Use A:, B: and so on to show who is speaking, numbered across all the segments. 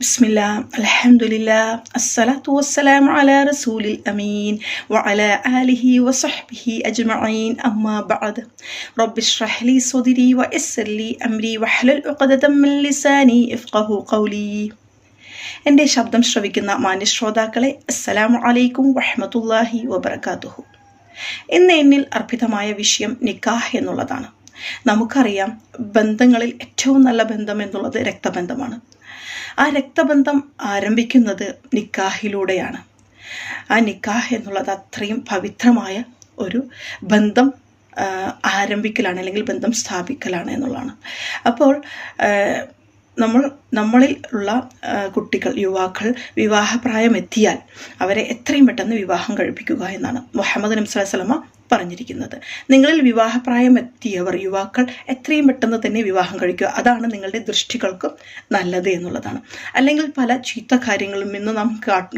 A: بسم الله الحمد لله الصلاة والسلام على رسول الأمين وعلى آله وصحبه أجمعين أما بعد رب اشرح لي صدري ويسر لي أمري واحلل عقدة من لساني يفقه قولي എൻ്റെ ശബ്ദം ശ്രവിക്കുന്ന മാന്യശ്രോതാക്കളെ അസ്സലാമു അലൈക്കും വഹ്മത്തുല്ലാഹി വബർക്കാത്തുഹു ഇന്ന് എന്നിൽ അർപ്പിതമായ വിഷയം നിക്കാഹ് എന്നുള്ളതാണ് നമുക്കറിയാം ബന്ധങ്ങളിൽ ഏറ്റവും നല്ല ബന്ധം എന്നുള്ളത് രക്തബന്ധമാണ്. ആ രക്തബന്ധം ആരംഭിക്കുന്നത് നിക്കാഹിലൂടെയാണ്. ആ നിക്കാഹ് എന്നുള്ളത് അത്രയും പവിത്രമായ ഒരു ബന്ധം ആരംഭിക്കലാണ് അല്ലെങ്കിൽ ബന്ധം സ്ഥാപിക്കലാണ് എന്നുള്ളതാണ്. അപ്പോൾ നമ്മൾ നമ്മളിൽ ഉള്ള കുട്ടികൾ യുവാക്കൾ വിവാഹപ്രായം എത്തിയാൽ അവരെ എത്രയും പെട്ടെന്ന് വിവാഹം കഴിപ്പിക്കുക എന്നാണ്. മുഹമ്മദ് നബി സ്വല്ലല്ലാഹു അലൈഹി വസല്ലമ പറഞ്ഞിരിക്കുന്നത്. നിങ്ങളിൽ വിവാഹപ്രായം എത്തിയവർ യുവാക്കൾ എത്രയും പെട്ടെന്ന് തന്നെ വിവാഹം കഴിക്കുക. അതാണ് നിങ്ങളുടെ ദൃഷ്ടികൾക്ക് നല്ലത് എന്നുള്ളതാണ്. അല്ലെങ്കിൽ പല ചീത്ത കാര്യങ്ങളും ഇന്ന് നാം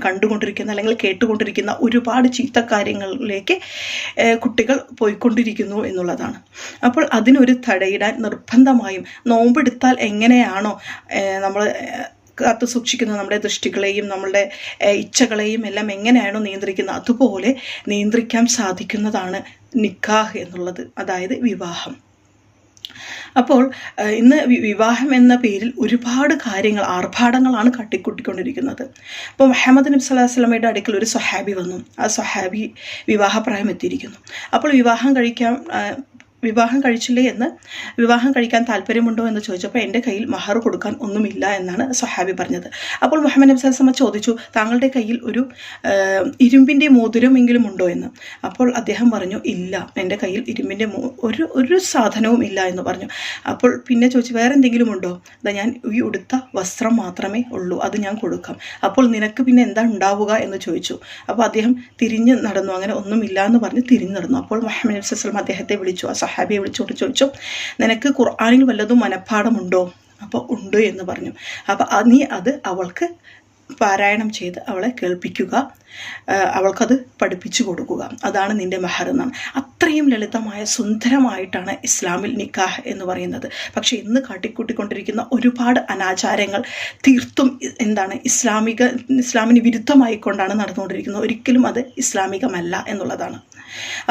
A: കണ്ടുകൊണ്ടിരിക്കുന്ന അല്ലെങ്കിൽ കേട്ടുകൊണ്ടിരിക്കുന്ന ഒരുപാട് ചീത്ത കാര്യങ്ങളിലേക്ക് കുട്ടികൾ പോയിക്കൊണ്ടിരിക്കുന്നു എന്നുള്ളതാണ്. അപ്പോൾ അതിനൊരു തടയിടാൻ നിർബന്ധമായും നോമ്പെടുത്താൽ എങ്ങനെയാണോ നമ്മൾ കാത്തു സൂക്ഷിക്കുന്നത് നമ്മുടെ ദൃഷ്ടികളെയും നമ്മളുടെ ഇച്ഛകളെയും എല്ലാം എങ്ങനെയാണോ നിയന്ത്രിക്കുന്നത് അതുപോലെ നിയന്ത്രിക്കാൻ സാധിക്കുന്നതാണ് നിക്കാഹ് എന്നുള്ളത് അതായത് വിവാഹം. അപ്പോൾ ഇന്ന് വിവാഹം എന്ന പേരിൽ ഒരുപാട് കാര്യങ്ങൾ ആർഭാടങ്ങളാണ് കട്ടിക്കൂട്ടിക്കൊണ്ടിരിക്കുന്നത്. അപ്പോൾ മുഹമ്മദ് നബി സ്വല്ലല്ലാഹു അലൈഹി വസല്ലമയുടെ അടുക്കൽ ഒരു സ്വഹാബി വന്നു. ആ സ്വഹാബി വിവാഹപ്രായം എത്തിയിരിക്കുന്നു. അപ്പോൾ വിവാഹം കഴിക്കാൻ വിവാഹം കഴിച്ചില്ലേ എന്ന് വിവാഹം കഴിക്കാൻ താല്പര്യമുണ്ടോ എന്ന് ചോദിച്ചപ്പോൾ എന്റെ കയ്യിൽ മഹർ കൊടുക്കാൻ ഒന്നുമില്ല എന്നാണ് സ്വഹാബി പറഞ്ഞത്. അപ്പോൾ മുഹമ്മദ് നബി സ്വല്ലല്ലാഹു അലൈഹി ചോദിച്ചു താങ്കളുടെ കയ്യിൽ ഒരു ഇരുമ്പിന്റെ മോതിരമെങ്കിലും ഉണ്ടോ എന്ന്? അപ്പോൾ അദ്ദേഹം പറഞ്ഞു ഇല്ല എന്റെ കയ്യിൽ ഇരുമ്പിന്റെ ഒരു ഒരു സാധനവും ഇല്ല എന്ന് പറഞ്ഞു. അപ്പോൾ പിന്നെ ചോദിച്ചു വേറെ എന്തെങ്കിലും ഉണ്ടോ? അതാ ഞാൻ ഈ ഉടുത്ത വസ്ത്രം മാത്രമേ ഉള്ളൂ അത് ഞാൻ കൊടുക്കാം. അപ്പോൾ നിനക്ക് പിന്നെ എന്താ ഉണ്ടാവുക എന്ന് ചോദിച്ചു. അപ്പോൾ അദ്ദേഹം തിരിഞ്ഞ് നടന്നു അങ്ങനെ ഒന്നുമില്ല എന്ന് പറഞ്ഞ് തിരിഞ്ഞു നടന്നു. അപ്പോൾ മുഹമ്മദ് നബി സ്വല്ലല്ലാഹു അലൈഹി അദ്ദേഹത്തെ വിളിച്ചു ആ സഹാബിയെ വിളിച്ചുകൊണ്ട് ചോദിച്ചു നിനക്ക് ഖുർആാനിൽ വല്ലതും മനഃപ്പാടമുണ്ടോ അപ്പോൾ ഉണ്ട് എന്ന് പറഞ്ഞു. അപ്പോൾ നീ അത് അവൾക്ക് പാരായണം ചെയ്ത് അവളെ കേൾപ്പിക്കുക അവൾക്കത് പഠിപ്പിച്ചു കൊടുക്കുക. അതാണ് നിന്റെ മഹർ എന്നാണ് അത്രയും ലളിതമായ സുന്ദരമായിട്ടാണ് ഇസ്ലാമിൽ നിക്കാഹ് എന്ന് പറയുന്നത്. പക്ഷേ ഇന്ന് കാട്ടിക്കൂട്ടിക്കൊണ്ടിരിക്കുന്ന ഒരുപാട് അനാചാരങ്ങൾ തീർത്തും എന്താണ് ഇസ്ലാമിക ഇസ്ലാമിന് വിരുദ്ധമായിക്കൊണ്ടാണ് നടന്നുകൊണ്ടിരിക്കുന്നത്. ഒരിക്കലും അത് ഇസ്ലാമികമല്ല എന്നുള്ളതാണ്.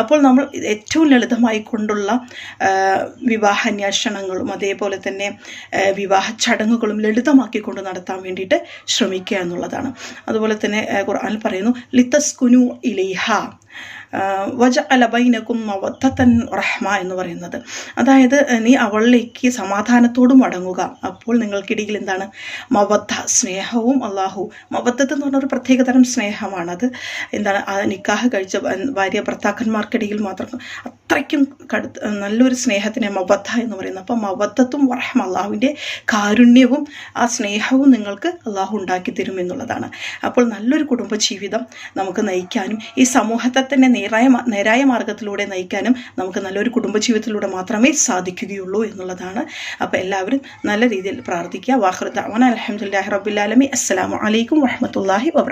A: അപ്പോൾ നമ്മൾ ഏറ്റവും ലളിതമായി കൊണ്ടുള്ള വിവാഹ വിവാഹാന്വേഷണങ്ങളും അതേപോലെ തന്നെ വിവാഹ ചടങ്ങുകളും ലളിതമാക്കിക്കൊണ്ട് നടത്താൻ വേണ്ടിയിട്ട് ശ്രമിക്കുക എന്നുള്ളതാണ്. അതുപോലെ തന്നെ ഖുർആൻ പറയുന്നു ലിത്തസ്കുനു ഇലൈഹ. വജ അലബൈനക്കും മവത്തൻ റഹ്മ എന്ന് പറയുന്നത്. അതായത് നീ അവളിലേക്ക് സമാധാനത്തോടും അടങ്ങുക അപ്പോൾ നിങ്ങൾക്കിടയിൽ എന്താണ്? മവത്ത സ്നേഹവും അള്ളാഹു മവത്തത്ത് എന്ന് പറഞ്ഞ ഒരു പ്രത്യേകതരം സ്നേഹമാണ്. അത് എന്താണ്? നിക്കാഹ് കഴിച്ച ഭാര്യ ഭർത്താക്കന്മാർക്കിടയിൽ മാത്രം അത്രയ്ക്കും കടുത്ത നല്ലൊരു സ്നേഹത്തിനെ മബദ്ധ എന്ന് പറയുന്നത് അപ്പം മബദ്ധത്തും റഹ്മ അള്ളാഹുവിന്റെ കാരുണ്യവും ആ സ്നേഹവും നിങ്ങൾക്ക് അള്ളാഹു ഉണ്ടാക്കി തരും എന്നുള്ളതാണ്. അപ്പോൾ നല്ലൊരു കുടുംബജീവിതം നമുക്ക് നയിക്കാനും ഈ സമൂഹത്തെ തന്നെ നേരായ നേരായ മാർഗത്തിലൂടെ നയിക്കാനും നമുക്ക് നല്ലൊരു കുടുംബജീവിതത്തിലൂടെ മാത്രമേ സാധിക്കുകയുള്ളൂ എന്നുള്ളതാണ്. അപ്പോൾ എല്ലാവരും നല്ല രീതിയിൽ പ്രാർത്ഥിക്കുക. വാഹൃദ് അലഹമുല്ലാഹി റബ്ബുലാലമി അസ്സാം വലൈക്കും വാഹമത്തല്ലാഹി വബർക്കാത്തു